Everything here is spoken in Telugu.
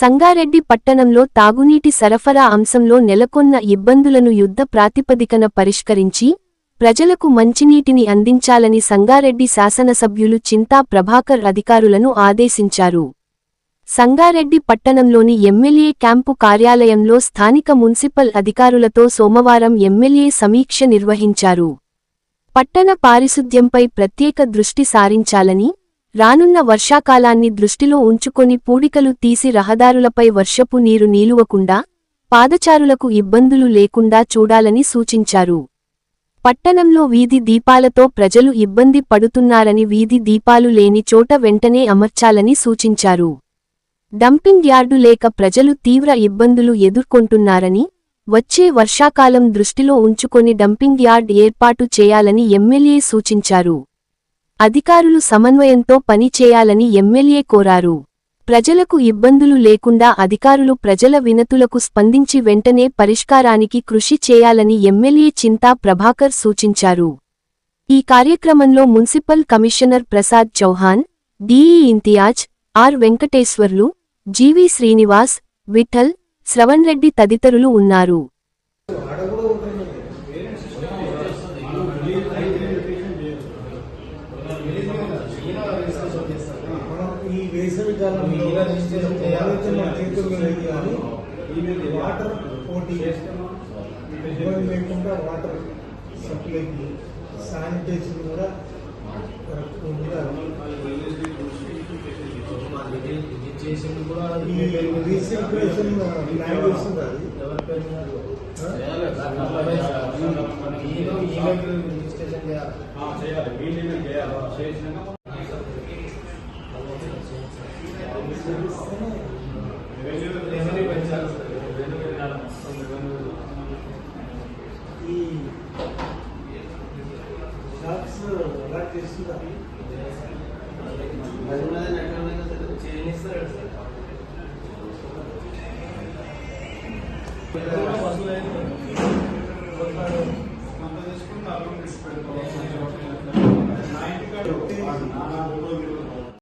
సంగారెడ్డి పట్టణంలో తాగునీటి సరఫరా అంశంలో నెలకొన్న ఇబ్బందులను యుద్ధ ప్రాతిపదికన పరిష్కరించి ప్రజలకు మంచినీటిని అందించాలని సంగారెడ్డి శాసనసభ్యులు చింతా ప్రభాకర్ అధికారులను ఆదేశించారు. సంగారెడ్డి పట్టణంలోని ఎమ్మెల్యే క్యాంపు కార్యాలయంలో స్థానిక మున్సిపల్ అధికారులతో సోమవారం ఎమ్మెల్యే సమీక్ష నిర్వహించారు. పట్టణ పారిశుద్ధ్యంపై ప్రత్యేక దృష్టి సారించాలని రానున్న వర్షాకాలాన్ని దృష్టిలో ఉంచుకొని పూడికలు తీసి రహదారులపై వర్షపు నీరు నిలువకుండా పాదచారులకు ఇబ్బందులు లేకుండా చూడాలని సూచించారు. పట్టణంలో వీధి దీపాలతో ప్రజలు ఇబ్బంది పడుతున్నారని వీధి దీపాలు లేని చోట వెంటనే అమర్చాలని సూచించారు. డంపింగ్ యార్డు లేక ప్రజలు తీవ్ర ఇబ్బందులు ఎదుర్కొంటున్నారని వచ్చే వర్షాకాలం దృష్టిలో ఉంచుకొని డంపింగ్ యార్డ్ ఏర్పాటు చేయాలని ఎమ్మెల్యే సూచించారు. అధికారులు సమన్వయంతో పనిచేయాలని ఎమ్మెల్యే కోరారు. ప్రజలకు ఇబ్బందులు లేకుండా అధికారులు ప్రజల వినతులకు స్పందించి వెంటనే పరిష్కారానికి కృషి చేయాలని ఎమ్మెల్యే చింతా ప్రభాకర్ సూచించారు. ఈ కార్యక్రమంలో municipal commissioner Prasad Chauhan DE Imtiaz R Venkateswarlu GV Srinivas Vittal Shravan Reddy తదితరులు ఉన్నారు. వేసవి కాలంలో చేతుల్లో లేదు కానీ వాటర్ పోటీ ఇబ్బంది లేకుండా వాటర్ సప్లైకి శానిటైజర్ కూడా ఈ రీసర్క్యులేషన్ ప్లాన్ చేస్తుంది అది? చేయాలి. చేయాలి షాప్స్ అలాట్ చేస్తుంది అది అది ఉన్నది నెట్